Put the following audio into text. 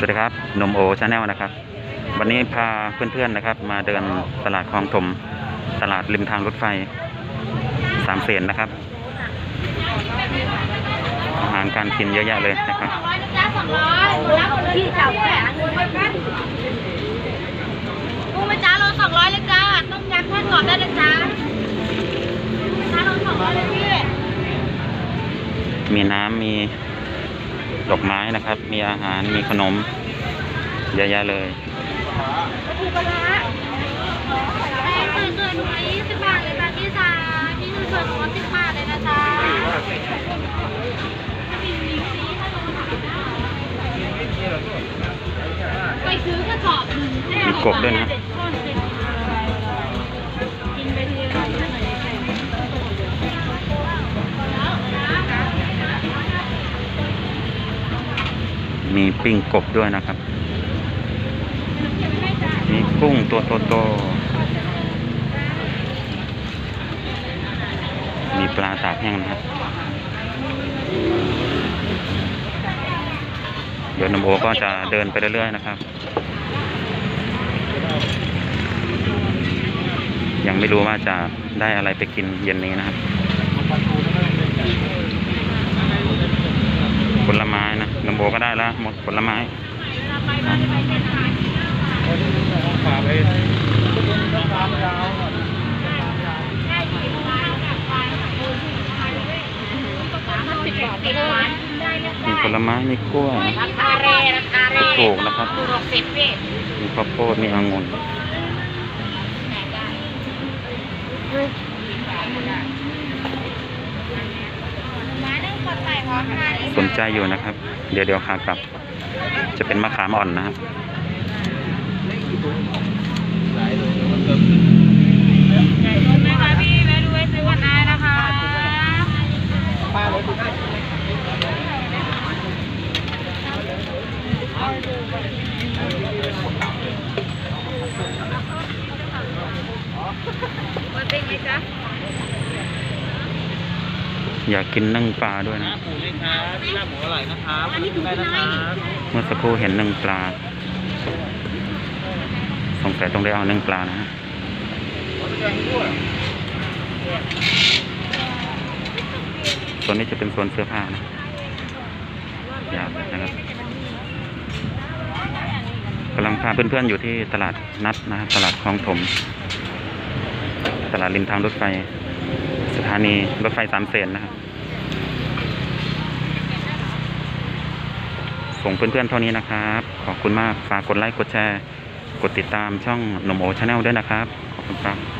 สวัสดีครับนมโอชาแนลนะครับ วันนี้พาเพื่อนๆนะครับ มาเดินตลาดคลองถม ตลาดริมทางรถไฟสามเสนนะครับ อาหารการกินเยอะแยะเลยนะครับสองร้อยนะจ๊ะสองร้อยรับที่เจ้าแก่อันนี้ด้วยกันกุ้งไหมจ๊ะโลสองร้อยเลยจ้าต้มยำทอดกรอบได้เลยจ้าจ้าโลสองร้อยเลยพี่มีน้ำมี ดอกไม้นะครับ มีอาหาร มีขนมเยอะแยะเลยปลาทูปลาร้าไอ้เกินเกินหนูมายี่สิบบาทเลยจ้าพี่สาพี่คือเกินหนูมาสิบบาทเลยนะจ๊ะไปซื้อกระสอบหนึ่ง มีกบด้วยนะ กินไปทีละนิดหน่อย มีปิ้งกบด้วยนะครับ มีกุ้งตัวโตๆมีปลาตากแห้งนะครับ เดี๋ยวนมโอก็จะเดินไปเรื่อยๆนะครับ ยังไม่รู้ว่าจะได้อะไรไปกินเย็นนี้นะครับ ผลไม้นะนมโอก็ได้แล้วหมดผลไม้มีผลไม้มีกล้วยราคาเรราคาเร่ถูกนะครับหกสิบพี่มีข้าวโพดมีองุ่นมาหนึ่งคนใส่พร้อมกันสนใจอยู่นะครับ เดี๋ยวเดี๋ยวขากลับ จะเป็นมะขามอ่อนนะครับลงไหมคะพี่แวะดูไว้ซื้อกันได้นะคะวันเป็นไงจ๊ะ อยากกินนึ่งปลาด้วยนะหมูเลยครับลาบหมูอร่อยนะครับได้นะครับเมื่อสักครู่เห็นนึ่งปลาสงสัยต้องได้เอานึ่งปลานะฮะโซนนี้จะเป็นโซนเสื้อผ้านะยาวนะครับกำลังพาเพื่อนๆอยู่ที่ตลาดนัดนะครับตลาดคลองถม ตลาดริมทางรถไฟส ถานีรถไฟสามเสนนะครับ ส่งเพื่อนๆเท่านี้นะครับ ขอบคุณมาก ฝากกดไลค์ กดแชร์ กดติดตามช่องหนุ่มโอชาแนลด้วยนะครับ ขอบคุณครับ